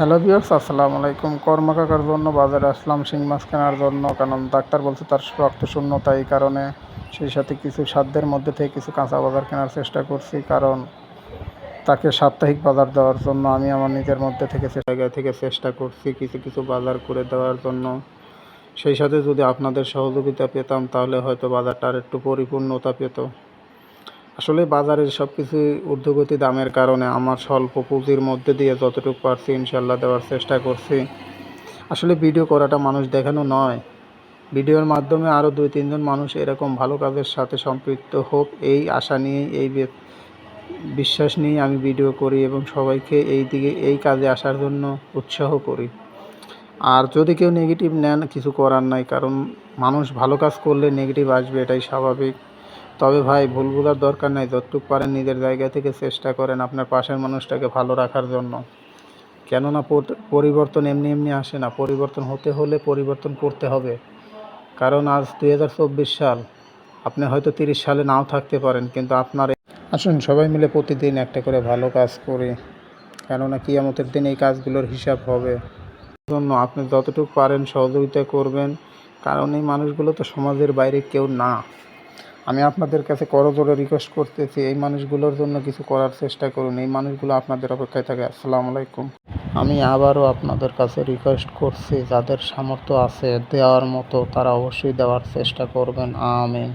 Hello viewers, আসসালামু আলাইকুম। কর্মা কাকার জন্য বাজারে আসলাম, শিং মাছ কেনার জন্য। কারণ ডাক্তার বলছে তার রক্ত শূন্যতা এই কারণে সেই সাথে কিছু সাধ্যের মধ্যে থেকে কিছু কাঁচা বাজার কেনার চেষ্টা করছি। কারণ তাকে সাপ্তাহিক বাজার দেওয়ার জন্য আমি আমার নিজের মধ্যে থেকে সে জায়গা থেকে চেষ্টা করছি কিছু কিছু বাজার করে দেওয়ার জন্য। সেই সাথে যদি আপনাদের সহযোগিতা পেতাম, তাহলে হয়তো বাজারটা আর একটু পরিপূর্ণতা পেত। আসলে বাজারের সব কিছু ঊর্ধ্বগতি দামের কারণে আমার স্বল্প পুঁজির মধ্যে দিয়ে যতটুকু পারছি ইনশাল্লাহ দেওয়ার চেষ্টা করছি। আসলে ভিডিও করাটা মানুষ দেখানো নয়। ভিডিওর মাধ্যমে আরও দুই তিনজন মানুষ এরকম ভালো কাজের সাথে সম্পৃক্ত হোক, এই আশা নিয়ে এই বিশ্বাস নিয়ে আমি ভিডিও করি এবং সবাইকে এই দিকে, এই কাজে আসার জন্য উৎসাহ করি। আর যদি কেউ নেগেটিভ নেন, কিছু করার নাই, কারণ মানুষ ভালো কাজ করলে নেগেটিভ আসবে, এটাই স্বাভাবিক। তবে ভাই, ভুল বোঝার দরকার নাই। যতটুকু পারেন নিজের জায়গা থেকে চেষ্টা করেন আপনার পাশের মানুষটাকে ভালো রাখার জন্য। কেননা পর- পরিবর্তন এমনি এমনি আসে না। পরিবর্তন হতে হলে পরিবর্তন করতে হবে। কারণ আজ দুই হাজার চব্বিশ সাল। আপনি হয়তো তিরিশ সালে নাও থাকতে পারেন, কিন্তু আপনার আসুন সবাই মিলে প্রতিদিন একটা করে ভালো কাজ করি। কেননা কিয়ামতের দিন এই কাজগুলোর হিসাব হবে। জন্য আপনি যতটুকু পারেন সহযোগিতা করবেন। কারণ এই মানুষগুলো তো সমাজের বাইরে কেউ না। আমি আপনাদের কাছে করজোরে রিকোয়েস্ট করতেছি, এই মানুষগুলোর জন্য কিছু করার চেষ্টা করুন, এই মানুষগুলো আপনাদের অপেক্ষায় থাকে। আসসালামু আলাইকুম। আমি আবারও আপনাদের কাছে রিকোয়েস্ট করছি, যাদের সামর্থ্য আছে দেওয়ার মতো তারা অবশ্যই দেওয়ার চেষ্টা করবেন। আমিন।